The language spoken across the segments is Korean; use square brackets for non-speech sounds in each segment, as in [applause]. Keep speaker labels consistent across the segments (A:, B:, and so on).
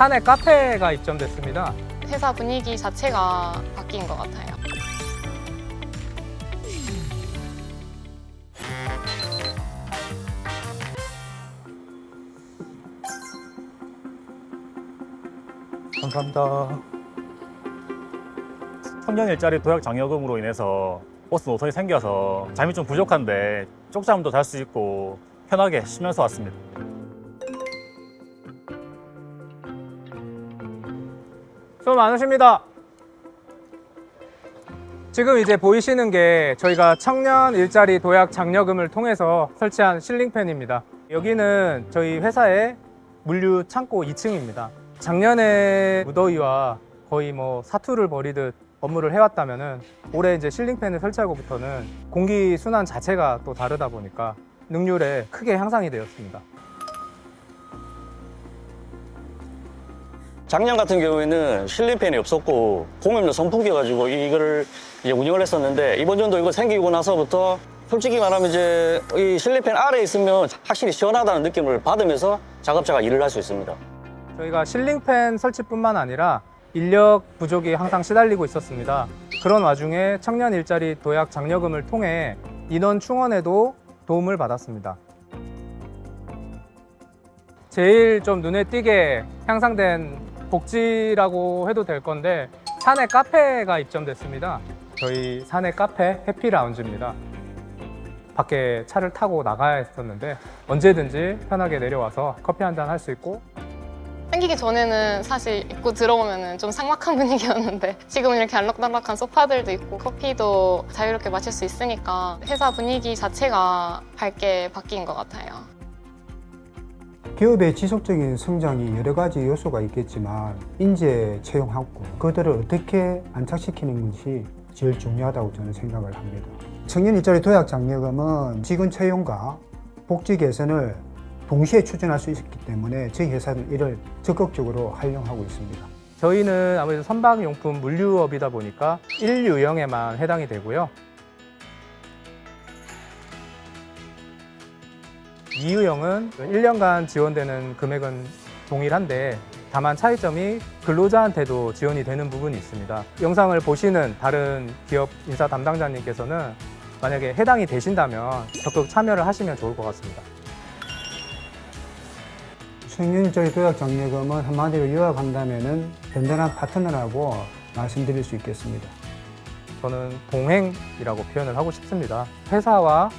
A: 사내 카페가 입점됐습니다.
B: 회사 분위기 자체가 바뀐 것 같아요.
C: 감사합니다. 청년 일자리 도약 장려금으로 인해서 버스 노선이 생겨서 잠이 좀 부족한데 쪽잠도 잘 수 있고 편하게 쉬면서 왔습니다.
A: 수고 많으십니다. 지금 이제 보이시는 게 저희가 청년 일자리 도약 장려금을 통해서 설치한 실링팬입니다. 여기는 저희 회사의 물류 창고 2층입니다. 작년에 무더위와 거의 뭐 사투를 벌이듯 업무를 해왔다면은 올해 이제 실링팬을 설치하고부터는 공기 순환 자체가 또 다르다 보니까 능률에 크게 향상이 되었습니다.
D: 작년 같은 경우에는 실린팬이 없었고 공업용 선풍기여가지고 이거를 이제 운영을 했었는데 이번 연도 이거 생기고 나서부터 솔직히 말하면 이제 이 실린팬 아래에 있으면 확실히 시원하다는 느낌을 받으면서 작업자가 일을 할 수 있습니다.
A: 저희가 실링팬 설치뿐만 아니라 인력 부족이 항상 시달리고 있었습니다. 그런 와중에 청년 일자리 도약 장려금을 통해 인원 충원에도 도움을 받았습니다. 제일 좀 눈에 띄게 향상된 복지라고 해도 될 건데 사내 카페가 입점됐습니다. 저희 사내 카페 해피라운지입니다. 밖에 차를 타고 나가야 했었는데 언제든지 편하게 내려와서 커피 한 잔 할 수 있고
B: 생기기 전에는 사실 입고 들어오면 좀 삭막한 분위기였는데 [laughs] 지금은 이렇게 알록달록한 소파들도 있고 커피도 자유롭게 마실 수 있으니까 회사 분위기 자체가 밝게 바뀐 것 같아요.
E: 기업의 지속적인 성장이 여러 가지 요소가 있겠지만 인재 채용하고 그들을 어떻게 안착시키는 것이 제일 중요하다고 저는 생각을 합니다. 청년 일자리 도약 장려금은 직원 채용과 복지 개선을 동시에 추진할 수 있기 때문에 저희 회사는 이를 적극적으로 활용하고 있습니다.
A: 저희는 아무래도 선박용품 물류업이다 보니까 1유형에만 해당이 되고요. 2유형은 1년간 지원되는 금액은 동일한데 다만 차이점이 근로자한테도 지원이 되는 부분이 있습니다. 영상을 보시는 다른 기업 인사 담당자님께서는 만약에 해당이 되신다면 적극 참여를 하시면 좋을 것 같습니다.
E: 청년 일자리 도약 장려금은 한마디로 요약한다면은 든든한 파트너라고 말씀드릴 수 있겠습니다.
A: 저는 동행이라고 표현을 하고 싶습니다. 회사와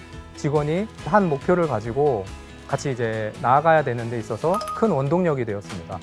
A: 직원이 한 목표를 가지고 같이 이제 나아가야 되는 데 있어서 큰 원동력이 되었습니다.